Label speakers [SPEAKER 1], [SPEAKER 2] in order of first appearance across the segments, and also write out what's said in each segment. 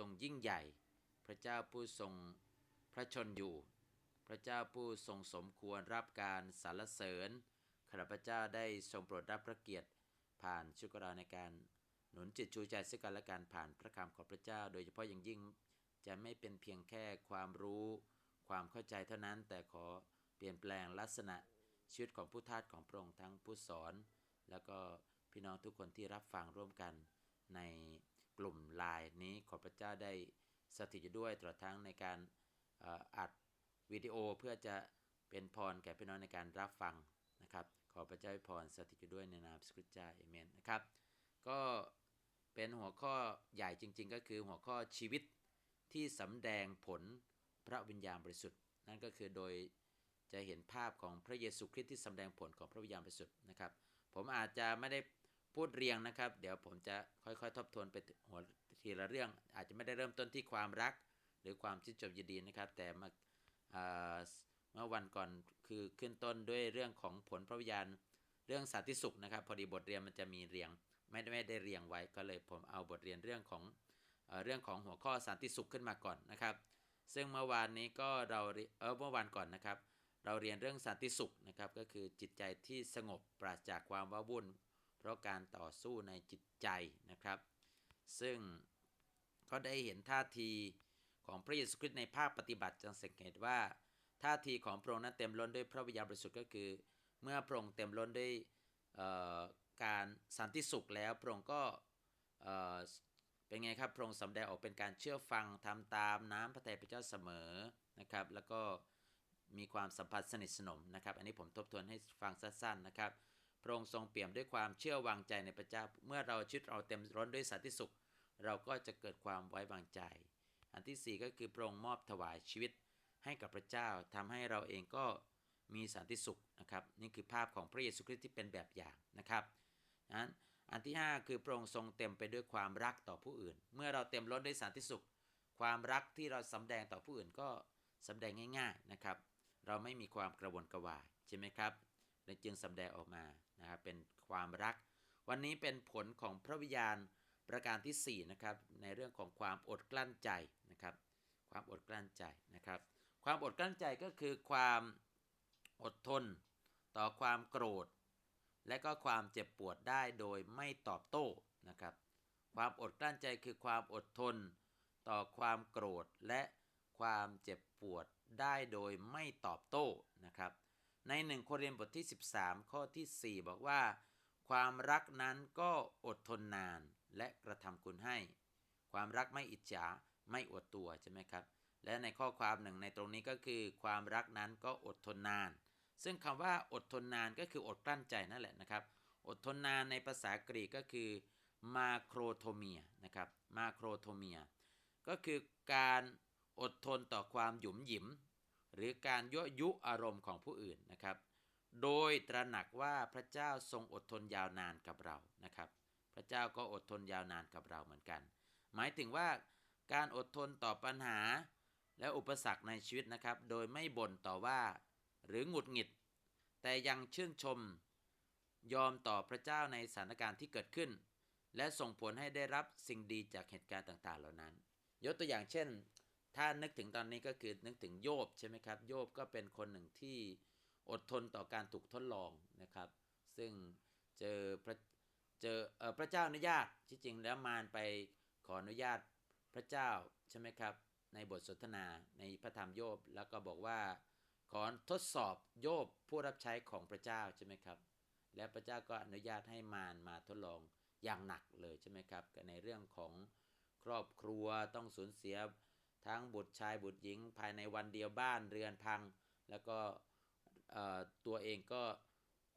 [SPEAKER 1] ทรงยิ่งใหญ่ พระเจ้าผู้ทรงพระชนอยู่ พระเจ้าผู้ทรงสมควรรับการสรรเสริญข้าพเจ้าได้ทรงโปรดรับพระเกียรติ ผ่านชุกราในการหนุนจิตชูใจซึ่งกันและกันผ่านพระคำของพระเจ้า โดยเฉพาะอย่างยิ่งจะไม่เป็นเพียงแค่ความรู้ ความเข้าใจเท่านั้น แต่ขอเปลี่ยนแปลงลักษณะชีวิตของผู้ทาสของพระองค์ทั้งผู้สอน แล้วก็พี่น้องทุกคนที่รับฟังร่วมกันใน กลุ่มไลน์นี้ขอพระเจ้าได้สถิตอยู่ด้วยตลอดทั้งในการอัดวิดีโอเพื่อจะเป็นพรแก่พี่น้องในการรับฟังนะครับ ขอพระเจ้าให้พรสถิตอยู่ด้วยในนามพระคริตเจ้าเอเมนนะครับ ก็เป็นหัวข้อใหญ่จริง ๆ ก็คือหัวข้อชีวิตที่สำแดงผลพระวิญญาณบริสุทธิ์ นั่นก็คือโดยจะเห็นภาพของพระเยซูคริสต์ที่สำแดงผลของพระวิญญาณบริสุทธิ์นะครับ ผมอาจจะไม่ได้ พูดเรียงนะครับ เดี๋ยวผมจะค่อยๆ ทบทวนไปหัวทีละเรื่อง อาจจะไม่ได้เริ่มต้นที่ความรัก หรือความชื่นชมยินดีนะครับ แต่มาอ่าเมื่อวันก่อนคือขึ้นต้นด้วยเรื่องของผลพระวิญญาณเรื่องสันติสุขนะครับ พอดีบทเรียนมันจะมีเรียง ไม่ได้ไม่ได้เรียงไว้ก็เลยผมเอาบทเรียนเรื่องของเรื่องของหัวข้อสันติสุขขึ้นมาก่อนนะครับ ซึ่งเมื่อวานนี้ก็เราเรีเออเมื่อวานก่อนนะครับ เราเรียนเรื่องสันติสุขนะครับ ก็คือจิตใจที่สงบปราศจากความว้าวุ่น เพราะการต่อสู้ในจิตใจนะครับ ซึ่งก็ได้เห็นท่าทีของพระเยซูคริสต์ในภาคปฏิบัติจะสังเกตว่า ท่าทีของพระองค์นั้นเต็มล้นด้วยพระวิญญาณบริสุทธิ์ก็คือ เมื่อพระองค์เต็มล้นด้วยการสันติสุขแล้วพระองค์ก็เป็นไงครับพระองค์สำแดงออกเป็นการเชื่อฟังทำตามน้ำพระทัยพระเจ้าเสมอนะครับ แล้วก็มีความสัมพันธ์สนิทสนมนะครับ อันนี้ผมทบทวนให้ฟังสั้นๆนะครับ พระองค์ทรงเปี่ยมด้วยความเชื่อวางใจในพระเจ้า เมื่อเราชีวิตเราเต็มร้นด้วยสันติสุข เราก็จะเกิดความไว้วางใจ อันที่สี่ก็คือพระองค์มอบถวายชีวิตให้กับพระเจ้าทำให้เราเองก็มีสันติสุขนะครับ นี่คือภาพของพระเยซูคริสต์ที่เป็นแบบอย่างนะครับนั้นอันที่ 5 คือพระองค์ทรงเต็มไปด้วยความรักต่อผู้อื่น เมื่อเราเต็มล้นด้วยสันติสุข ความรักที่เราสำแดงต่อผู้อื่นก็สำแดงง่าย ๆนะครับ เราไม่มีความกระวนกระวายใช่ไหมครับ และจึงสำแดงออกมานะครับเป็นความรัก วันนี้เป็นผลของพระวิญญาณประการที่4นะครับในเรื่องของความอดกลั้นใจนะครับ ความอดกลั้นใจนะครับ ความอดกลั้นใจก็คือความอดทน ต่อความโกรธ และก็ความเจ็บปวดได้โดยไม่ตอบโต้นะครับ ความอดกลั้นใจคือความอดทน ต่อความโกรธและความเจ็บปวดได้โดยไม่ตอบโต้นะครับ ในหนึ่งโครินธ์บทที่ 13 ข้อที่ 4 บอกว่า ความรักนั้นก็อดทนนานและกระทำคุณให้ ความรักไม่อิจฉาไม่อวดตัวใช่ไหมครับ และในข้อความหนึ่งในตรงนี้ก็คือ ความรักนั้นก็อดทนนาน ซึ่งคำว่าอดทนนานก็คืออดกลั้นใจนั่นแหละนะครับ อดทนนานในภาษากรีกก็คือมาโครโทเมียนะครับมาโครโทเมียก็คือการอดทนต่อความหยุมหยิม หรือการยั่วยุอารมณ์ของผู้อื่นนะครับ โดยตระหนักว่าพระเจ้าทรงอดทนยาวนานกับเรานะครับ พระเจ้าก็อดทนยาวนานกับเราเหมือนกัน หมายถึงว่าการอดทนต่อปัญหา และอุปสรรคในชีวิตนะครับ โดยไม่บ่นต่อว่าหรือหงุดหงิด แต่ยังชื่นชม ยอมต่อพระเจ้าในสถานการณ์ที่เกิดขึ้น และส่งผลให้ได้รับสิ่งดีจากเหตุการณ์ต่างๆ เหล่านั้น ยกตัวอย่างเช่น ถ้านึกถึงตอนนี้ก็คือนึกถึงโยบใช่ไหมครับ โยบก็เป็นคนหนึ่งที่อดทนต่อการถูกทดลองนะครับ ซึ่งเจอพระเจอเออพระเจ้าอนุญาตที่จริงแล้วมารไปขออนุญาตพระเจ้าใช่ไหมครับ ในบทสนทนาในพระธรรมโยบแล้วก็บอกว่า ขอทดสอบโยบผู้รับใช้ของพระเจ้าใช่ไหมครับ และพระเจ้าก็อนุญาตให้มารมาทดลองอย่างหนักเลยใช่ไหมครับในเรื่องของครอบครัวต้องสูญเสีย ทั้งบุตรชายบุตรหญิงภายในวันเดียวบ้านเรือนพัง แล้วก็ตัวเองก็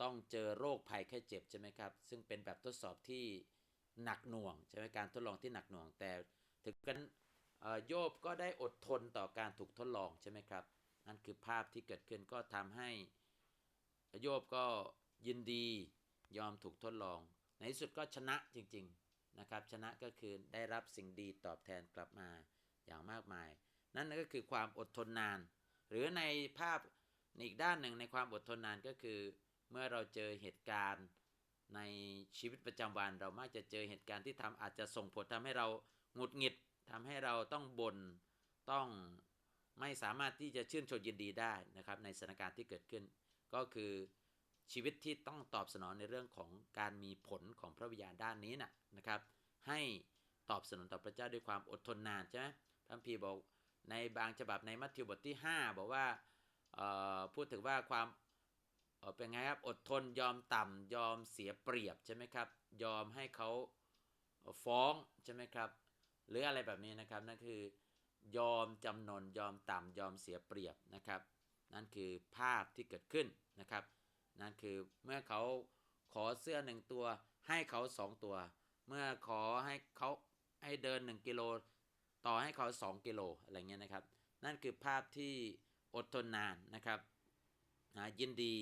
[SPEAKER 1] ต้องเจอโรคภัยแค่เจ็บใช่ไหมครับ ซึ่งเป็นแบบทดสอบที่หนักหน่วงใช่ไหมการทดลองที่หนักหน่วง แต่ถึงกันโยบก็ได้อดทนต่อการถูกทดลองใช่ไหมครับนั่นคือภาพที่เกิดขึ้นก็ทำให้โยบก็ยินดียอมถูกทดลอง ในที่สุดก็ชนะจริงๆนะครับชนะก็คือได้รับสิ่งดีตอบแทนกลับมา อย่างมากมาย นั่นก็คือความอดทนนาน หรือในภาพในอีกด้านหนึ่งในความอดทนนานก็คือ เมื่อเราเจอเหตุการณ์ในชีวิตประจำวัน เรามักจะเจอเหตุการณ์ที่ทำอาจจะส่งผลทำให้เราหงุดหงิดททำให้เราต้องบน่นต้องไม่สามารถที่จะชื่นชมยินดีได้นะครับ ในสถานการณ์ที่เกิดขึ้น ก็คือชีวิตที่ต้องตอบสนองในเรื่องของการมีผลของพระวิญญาณด้านนี้นะนะครับ ให้ตอบสนองต่อพระเจ้าด้วยความอดทนนานใช่ไหม พระพีบอกในบางฉบับในมัทธิวบทที่ 5 บอกว่าพูดถึงว่าความเป็นไงครับอดทนยอมต่ำยอมเสียเปรียบใช่ไหมครับ ยอมให้เขาฟ้องใช่ไหมครับ หรืออะไรแบบนี้นะครับนั่นคือยอมจำนนยอมต่ำยอมเสียเปรียบนะครับ นั่นคือภาพที่เกิดขึ้นนะครับ นั่นคือเมื่อเขาขอเสื้อหนึ่งตัว ให้เขาสองตัว เมื่อขอให้เขาให้เดิน 1 กิโล ต่อให้เขา 2 กิโลอะไรเงี้ยนะครับ นั่นคือภาพที่อดทนนานนะครับนะยินดี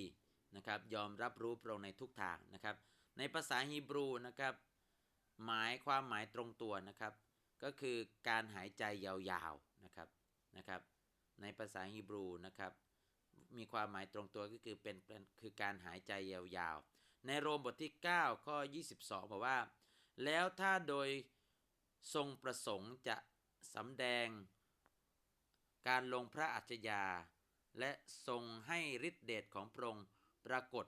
[SPEAKER 1] นะครับยอมรับรู้พระองค์ในทุกทางนะครับ ในภาษาฮีบรูนะครับหมายความหมายตรงตัวนะครับ ก็คือการหายใจยาวๆนะครับนะครับ ในภาษาฮีบรูนะครับมีความหมายตรงตัวก็คือเป็นคือการหายใจยาวๆ ในโรมบทที่ 9 ข้อ 22 บอกว่า แล้วถ้าโดยทรงประสงค์จะ สำแดง การลงพระอัจฉริยา และทรงให้ฤทธิเดชของพระองค์ปรากฏ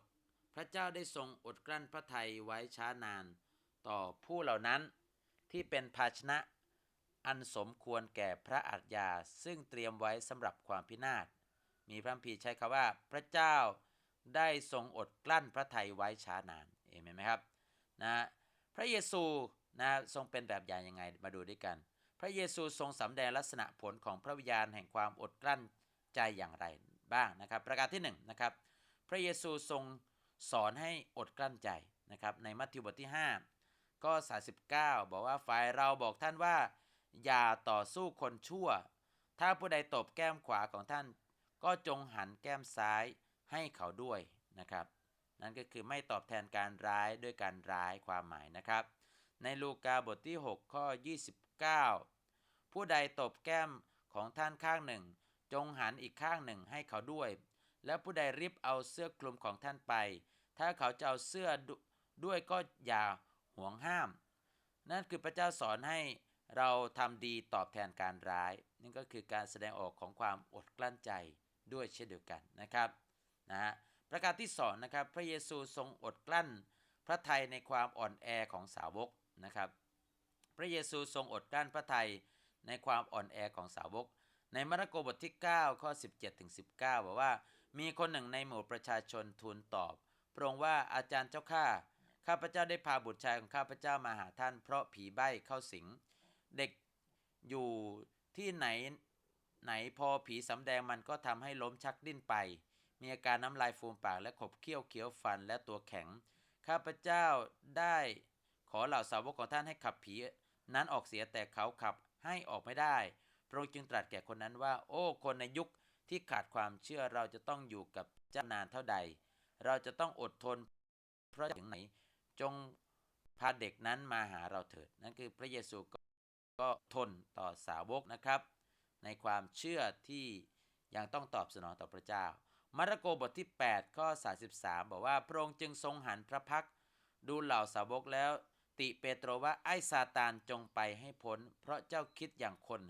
[SPEAKER 1] พระเจ้าได้ทรงอดกลั้นพระทัยไว้ช้านาน ต่อผู้เหล่านั้นที่เป็นภาชนะอันสมควรแก่พระอัจฉริยาซึ่งเตรียมไว้สำหรับความพินาศ มีพระพีใช้คำว่าพระเจ้าได้ทรงอดกลั้นพระทัยไว้ช้านานเห็นไหมครับนะพระเยซูนะทรงเป็นแบบอย่างยังไงมาดูด้วยกัน ระเยซูทรงสำแดงลักษณะผลของพระวิญญาณแห่งความอดกลั้นใจอย่างไรบ้างนะครับ ประการที่1นนะครับพระเยซูทรงสอนให้อดกลั้นใจนะครับในมัทธิวบทที่ 5 ก็ 39 บอกว่าฝ่ายเราบอกท่านว่า อย่าต่อสู้คนชั่ว ถ้าผู้ใดตบแก้มขวาของท่าน ก็จงหันแก้มซ้ายให้เขาด้วยนะครับนั่นก็คือไม่ตอบแทนการร้ายด้วยการร้ายความหมายนะครับ ในลูกาบทที่ 6 ข้อ 29 ผู้ใดตบแก้มของท่านข้างหนึ่ง จงหันอีกข้างหนึ่งให้เขาด้วย และผู้ใดริบเอาเสื้อคลุมของท่านไป ถ้าเขาจะเอาเสื้อด้วยก็อย่าห่วงห้าม นั่นคือพระเจ้าสอนให้เราทำดีตอบแทนการร้าย นี่ก็คือการแสดงออกของความอดกลั้นใจด้วยเช่นเดียวกันนะครับนะฮะประการที่สองนะครับพระเยซูทรงอดกลั้น พระทัยในความอ่อนแอของสาวกนะครับ พระเยซูทรงอดกลั้นพระทัย ในความอ่อนแอของสาวก ในมาระโกบทที่ 9 ข้อ 17ถึง19 บอกว่า มีคนหนึ่งในหมู่ประชาชนทูลตอบ พระองค์ว่าอาจารย์เจ้าข้าข้าพเจ้าได้พาบุตรชายของข้าพเจ้ามาหาท่าน เพราะผีใบ้เข้าสิง เด็กอยู่ที่ไหนไหนพอผีสำแดงมันก็ทำให้ล้มชักดิ้นไป มีอาการน้ำลายฟูมปากและขบเคี้ยวเคี้ยวฟันและตัวแข็ง ข้าพเจ้าได้ขอเหล่าสาวกของท่านให้ขับผีนั้นออกเสียแต่เขาขับ ให้ออกไม่ได้ พระองค์จึงตรัสแก่คนนั้นว่า โอ้ คนในยุคที่ขาดความเชื่อเราจะต้องอยู่กับเจ้านานเท่าใด เราจะต้องอดทน เพราะถึงไหน จงพาเด็กนั้นมาหาเราเถิด นั่นคือพระเยซูก็ทนต่อสาวกนะครับ ในความเชื่อที่ยังต้องตอบสนองต่อพระเจ้า มาระโกบทที่8ข้อ33 บอกว่าพระองค์จึงทรงหันพระพักดูเหล่าสาวกแล้ว ติเปโตรว่าไอ้ซาตานจงไปให้พ้น เพราะเจ้าคิดอย่างคน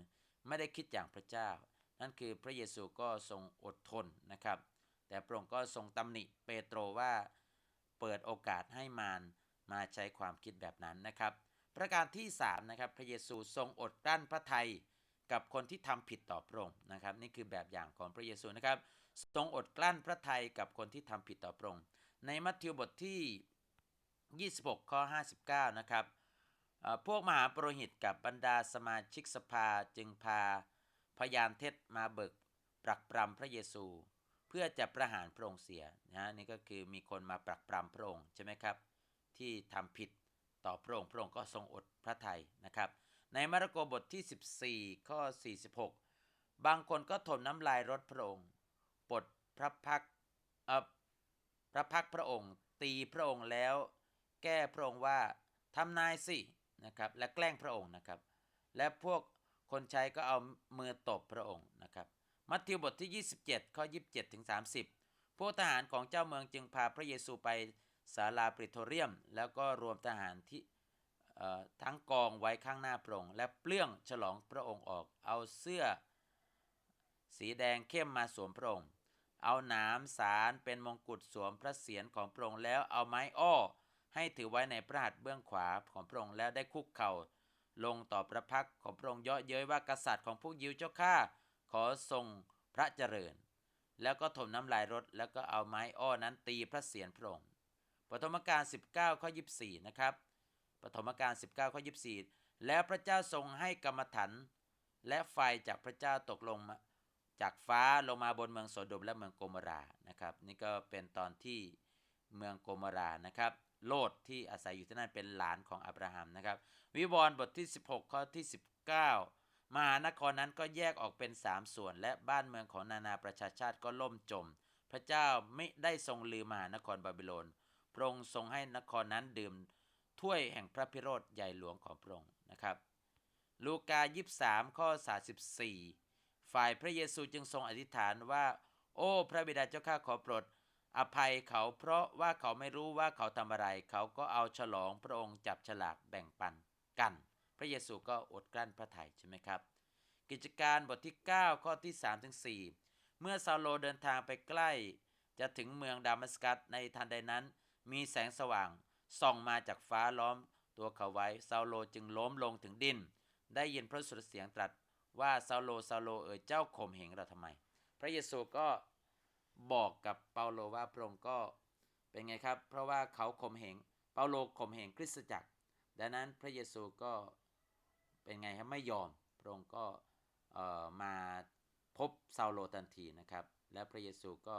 [SPEAKER 1] ไม่ได้คิดอย่างพระเจ้า นั่นคือพระเยซูก็ทรงอดทนนะครับ แต่พระองค์ก็ทรงตำหนิเปโตรว่า เปิดโอกาสให้มารมาใช้ความคิดแบบนั้นนะครับ ประการที่3นะครับพระเยซูทรงอดกลั้นพระทัยกับคนที่ทำผิดต่อพระองค์นะครับ นี่คือแบบอย่างของพระเยซูนะครับทรงอดกลั้นพระทัยกับคนที่ทำผิดต่อพระองค์ในมัทธิวบทที่ 26 ข้อ 59 นะครับพวกมหาปรหิตกับบรรดาสมาชิกสภาจึงพาพยานเท็จมาเบิกปรักปรำพระเยซู เพื่อจะประหารพระองค์เสียนะนี่ก็คือมีคนมาปรักปรำพระองค์ใช่ไหมครับ ที่ทำผิดต่อพระองค์พระองค์ก็ทรงอดพระทัยนะครับ ในมาระโกบทที่ 14 ข้อ 46 บางคนก็ทนน้ำลายรถพระองค์ปลดพระพักพระพักพระองค์ ตีพระองค์แล้ว แก้พระองค์ว่าทำนายสินะครับและแกล้งพระองค์นะครับ และพวกคนใช้ก็เอามือตบพระองค์นะครับ มัทธิวบทที่ 27 ข้อ 27ถึง30 พวกทหารของเจ้าเมืองจึงพาพระเยซูไปศาลาปริโทเรียม แล้วก็รวมทหารที่ทั้งกองไว้ข้างหน้าพระองค์ และเปลื้องฉลองพระองค์ออก เอาเสื้อ สีแดงเข้มมาสวมพระองค์ เอาหนามสารเป็นมงกุฎสวมพระเศียรของพระองค์แล้วเอาไม้อ้อ ให้ถือไว้ในพระหัตถ์เบื้องขวาของพระองค์แล้วได้คุกเข่า ลงต่อพระพักของพระองค์เยาะเย้ยว่ากษัตริย์ของพวกยิวเจ้าข้าขอทรงพระเจริญ แล้วก็ถมน้ำลายรถแล้วก็เอาไม้อ้อนั้นตีพระเศียรพระองค์ปฐมกาล19ข้อ24 นะครับปฐมกาล19ข้อ24 แล้วพระเจ้าทรงให้กรรมฐานและไฟจากพระเจ้าตกลงมาจากฟ้าลงมาบนเมืองโสดมและเมืองโกมรานะครับ นี่ก็เป็นตอนที่เมืองโกมรานะครับ โลดที่อาศัยอยู่ที่นั่นเป็นหลานของอับราฮัมนะครับ วิวรณ์บทที่ 16 ข้อที่ 19 มหานครนั้นก็แยกออกเป็นสามส่วน และบ้านเมืองของนานาประชาชาติก็ล่มจม พระเจ้าไม่ได้ทรงลืมมหานครบาบิโลนพระองค์ทรงให้นครนั้นดื่มถ้วยแห่งพระพิโรธใหญ่หลวงของพระองค์นะครับลูกา 23 ข้อ 34 ฝ่ายพระเยซูจึงทรงอธิษฐานว่า โอ้ พระบิดาเจ้าข้าขอโปรด อภัยเขาเพราะว่าเขาไม่รู้ว่าเขาทำอะไร เขาก็เอาฉลองพระองค์จับฉลากแบ่งปันกัน พระเยซูก็อดกลั้นพระทัยใช่ไหมครับ กิจการบทที่ 9 ข้อที่3ถึง4เมื่อซาโลเดินทางไปใกล้ จะถึงเมืองดามัสกัสในทันใดนั้น มีแสงสว่างส่องมาจากฟ้าล้อม ตัวเขาไว้ซาโลจึงล้มลงถึงดิน ได้ยินพระสุรเสียงตรัสว่าซาโลซาโลเอ๋ยเจ้าข่มเหงเราทำไม พระเยซูก็ บอกกับเปาโลว่าพระองค์ก็เป็นไงครับ เพราะว่าเขาข่มเหงเปาโลข่มเหงคริสตจักร ดังนั้นพระเยซูก็เป็นไงครับไม่ยอมพระองค์ก็มาพบซาโลทันทีนะครับ และพระเยซูก็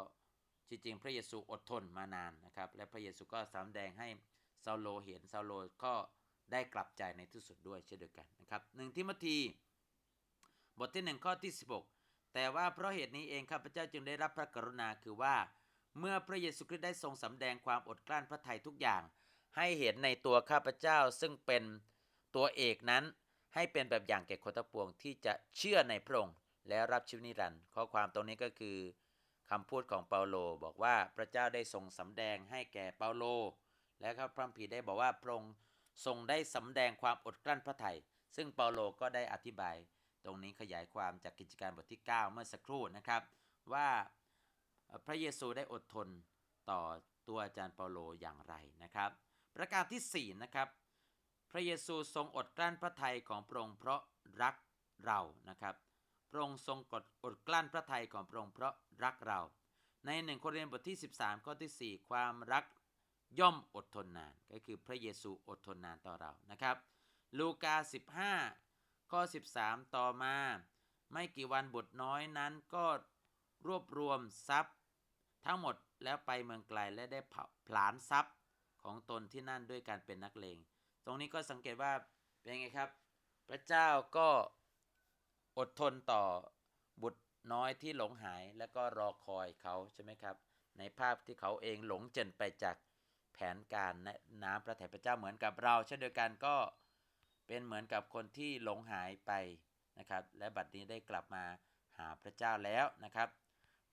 [SPEAKER 1] จริงๆพระเยซูอดทนมานานนะครับ และพระเยซูก็สำแดงให้ซาโลเห็นซาโลก็ได้กลับใจในที่สุดด้วยเช่นเดียวกันนะครับหนึ่งทิมธีบทที่หนึ่งข้อที่ 16 แต่ว่าเพราะเหตุนี้เองข้าพเจ้าจึงได้รับพระกรุณาคือว่า เมื่อพระเยซูคริสต์ได้ทรงสำแดงความอดกลั้นพระทัยทุกอย่าง ให้เห็นในตัวข้าพเจ้าซึ่งเป็นตัวเอกนั้น ให้เป็นแบบอย่างแก่คนทั้งปวงที่จะเชื่อในพระองค์และรับชีวิตนิรันดร์ข้อความตรงนี้ก็คือคำพูดของเปาโลบอกว่าพระเจ้าได้ทรงสำแดงให้แก่เปาโล และครับพระคัมภีได้บอกว่าพระองค์ทรงได้สำแดงความอดกลั้นพระทัยซึ่งเปาโลก็ได้อธิบาย ตรงนี้ขยายความจากกิจการบทที่ 9 เมื่อสักครู่นะครับ ว่าพระเยซูได้อดทนต่อตัวอาจารย์เปาโลอย่างไรนะครับ ประการที่4นะครับพระเยซูทรงอดกลั้นพระทัยของพระองค์เพราะรักเรานะครับพระองค์ทรงกดอดกลั้นพระทัยของพระองค์เพราะรักเรา ในหนึ่งโครินธ์บทที่ 13ข้อที่ 4 ความรักย่อมอดทนนาน ก็คือพระเยซูอดทนนานต่อเรานะครับ ลูกา15 ข้อ 13 ต่อมา ไม่กี่วันบุตรน้อยนั้นก็รวบรวมทรัพย์ ทั้งหมดแล้วไปเมืองไกลและได้ผลาญทรัพย์ของตนที่นั่นด้วยการเป็นนักเลง ตรงนี้ก็สังเกตว่าเป็นไงครับ พระเจ้าก็อดทนต่อบุตรน้อยที่หลงหายแล้วก็รอคอยเขาใช่ไหมครับ ในภาพที่เขาเองหลงเจนไปจากแผนการน้ำพระทัยพระเจ้าเหมือนกับเรา เช่นเดียวกันก็ เป็นเหมือนกับคนที่หลงหายไปนะครับ และบัดนี้ได้กลับมาหาพระเจ้าแล้วนะครับ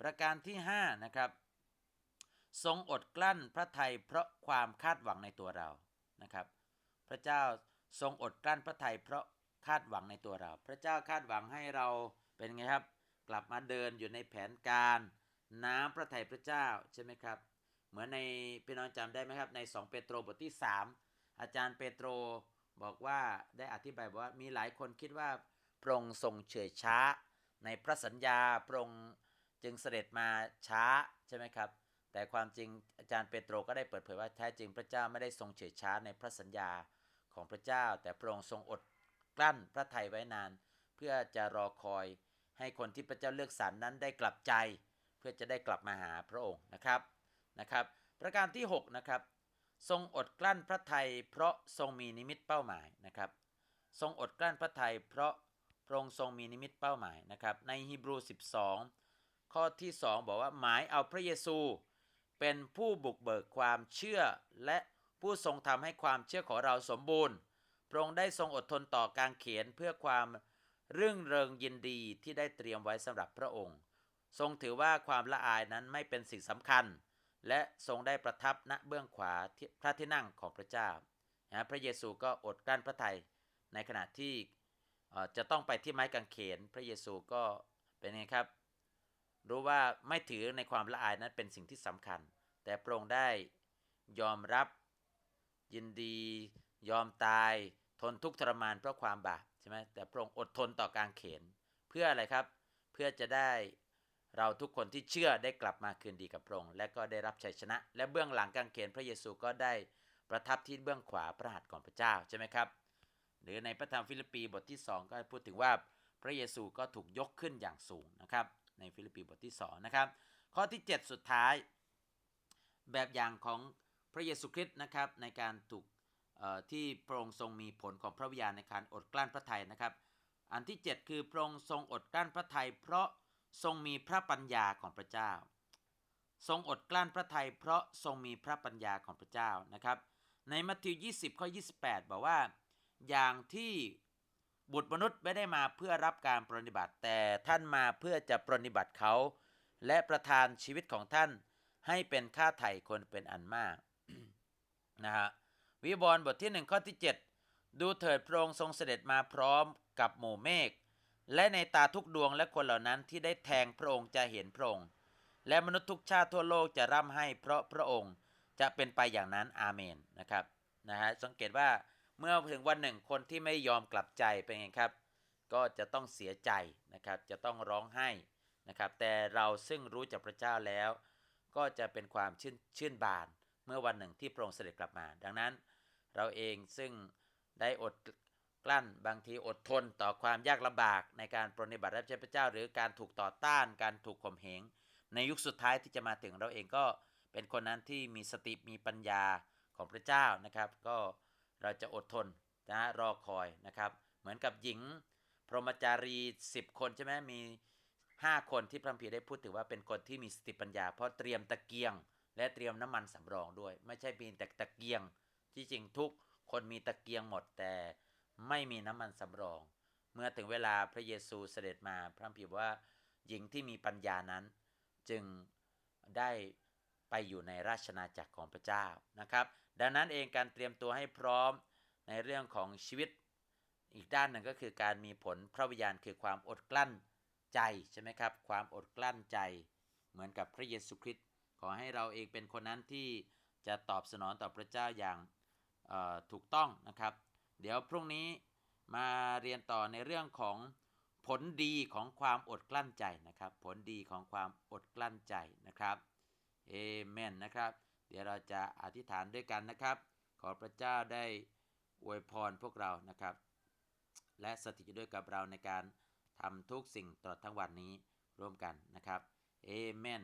[SPEAKER 1] ประการที่5นะครับ ทรงอดกลั้นพระทัยเพราะความคาดหวังในตัวเรานะครับ พระเจ้าทรงอดกลั้นพระทัยเพราะคาดหวังในตัวเรา พระเจ้าคาดหวังให้เราเป็นไงครับ กลับมาเดินอยู่ในแผนการน้ำพระทัยพระเจ้าใช่ไหมครับ เหมือนในพี่น้องจำได้ไหมครับใน 2 เปโตรบทที่ 3 อาจารย์เปโตร บอกว่าได้อธิบายบอกว่ามีหลายคนคิดว่าพระองค์ทรงเฉยช้า ในพระสัญญาพระองค์จึงเสด็จมาช้าใช่ไหมครับ แต่ความจริงอาจารย์เปโตรก็ได้เปิดเผยว่าแท้จริงพระเจ้าไม่ได้ทรงเฉยช้าในพระสัญญาของพระเจ้า แต่พระองค์ทรงอดกลั้นพระทัยไว้นาน เพื่อจะรอคอยให้คนที่พระเจ้าเลือกสรรนนั้นได้กลับใจ เพื่อจะได้กลับมาหาพระองค์นะครับนะครับ ประการที่6นะครับ ทรงอดกลั้นพระทัยเพราะทรงมีนิมิตเป้าหมายนะครับ ทรงอดกลั้นพระทัยเพราะพระองค์ทรงมีนิมิตเป้าหมายนะครับ ในฮีบรู 12 ข้อที่ 2 บอกว่าหมายเอาพระเยซูเป็นผู้บุกเบิกความเชื่อ และผู้ทรงทำให้ความเชื่อของเราสมบูรณ์ พระองค์ได้ทรงอดทนต่อการเขียนเพื่อความรื่นเริงยินดีที่ได้เตรียมไว้สำหรับพระองค์ ทรงถือว่าความละอายนั้นไม่เป็นสิ่งสำคัญ และทรงได้ประทับณเบื้องขวาพระที่นั่งของพระเจ้านะพระเยซูก็อดกั้นพระทัยในขณะที่จะต้องไปที่ไม้กางเขน พระเยซูก็เป็นไงครับ รู้ว่าไม่ถือในความละอายนั้นเป็นสิ่งที่สำคัญ แต่พระองค์ได้ยอมรับยินดี ยอมตายทนทุกข์ทรมานเพราะความบาปใช่ไหมแต่พระองค์อดทนต่อการเขนเพื่ออะไรครับ เพื่อจะได้ เราทุกคนที่เชื่อได้กลับมาคืนดีกับพระองค์และก็ได้รับชัยชนะ และเบื้องหลังกางเขนพระเยซูก็ได้ประทับที่เบื้องขวาพระหัตถ์ของพระเจ้าใช่ไหมครับ หรือในพระธรรมฟิลิปปีบทที่ 2 ก็พูดถึงว่าพระเยซูก็ถูกยกขึ้นอย่างสูงนะครับ ในฟิลิปปีบทที่2นะครับ ข้อที่ 7 สุดท้าย แบบอย่างของพระเยซูคริสต์นะครับในการถูกที่พระองค์ทรงมีผลของพระวิญญาณในการอดกลั้นพระทัยนะครับ อันที่ 7 คือพระองค์ทรงอดกลั้นพระทัยเพราะ ทรงมีพระปัญญาของพระเจ้า ทรงอดกลั้นพระทัยเพราะทรงมีพระปัญญาของพระเจ้านะครับ ในมัทธิว 20 ข้อ 28 บอกว่า อย่างที่บุตรมนุษย์ไม่ได้มาเพื่อรับการปรนนิบัติ แต่ท่านมาเพื่อจะปรนนิบัติเขา และประทานชีวิตของท่านให้เป็นค่าไถ่คนเป็นอันมากนะฮะวิวรณ์บทที่ 1 ข้อที่ 7 ดูเถิดพระองค์ทรงเสด็จมาพร้อมกับหมู่เมฆ และในตาทุกดวงและคนเหล่านั้นที่ได้แทงพระองค์จะเห็นพระองค์ และมนุษย์ทุกชาติทั่วโลกจะร่ำให้เพราะพระองค์จะเป็นไปอย่างนั้นอาเมนนะครับนะฮะสังเกตว่าเมื่อถึงวันหนึ่งคนที่ไม่ยอมกลับใจเป็นไงครับ ก็จะต้องเสียใจนะครับ จะต้องร้องไห้นะครับ แต่เราซึ่งรู้จักพระเจ้าแล้ว ก็จะเป็นความชื่นชื่นบาน เมื่อวันหนึ่งที่พระองค์เสด็จกลับมา ดังนั้น เราเองซึ่งได้อด กลั้นบางทีอดทนต่อความยากลำบากในการปรนนิบัติรับใช้พระเจ้า หรือการถูกต่อต้านการถูกข่มเหง ในยุคสุดท้ายที่จะมาถึงเราเองก็เป็นคนนั้นที่มีสติมีปัญญาของพระเจ้านะครับ ก็เราจะอดทนนะรอคอยนะครับ เหมือนกับหญิง พรหมจารี 10 คนใช่ไหมมี 5 คนที่พระคัมภีได้พูดถึงว่าเป็นคนที่มีสติปัญญา เพราะเตรียมตะเกียง และเตรียมน้ำมันสำรองด้วย ไม่ใช่มีแต่ตะเกียงที่จริงทุกคนมีตะเกียงหมดแต่ ไม่มีน้ำมันสำรอง เมื่อถึงเวลาพระเยซูเสด็จมาพระคัมภีบอกว่าหญิงที่มีปัญญานั้น จึงได้ไปอยู่ในราชนาจักรของพระเจ้านะครับ ดังนั้นเองการเตรียมตัวให้พร้อมในเรื่องของชีวิต อีกด้านหนึ่งก็คือการมีผลพระวิญญาณคือความอดกลั้นใจใช่ไหมครับ ความอดกลั้นใจ เหมือนกับพระเยซูคริสต์ขอให้เราเองเป็นคนนั้นที่จะตอบสนองต่อพระเจ้าอย่างถูกต้องนะครับ เดี๋ยวพรุ่งนี้มาเรียนต่อในเรื่องของผลดีของความอดกลั้นใจนะครับ ผลดีของความอดกลั้นใจนะครับเอเมนนะครับ เดี๋ยวเราจะอธิษฐานด้วยกันนะครับ ขอพระเจ้าได้อวยพรพวกเรานะครับ และสถิตด้วยกับเราในการทำทุกสิ่งตลอดทั้งวันนี้ร่วมกันนะครับเอเมน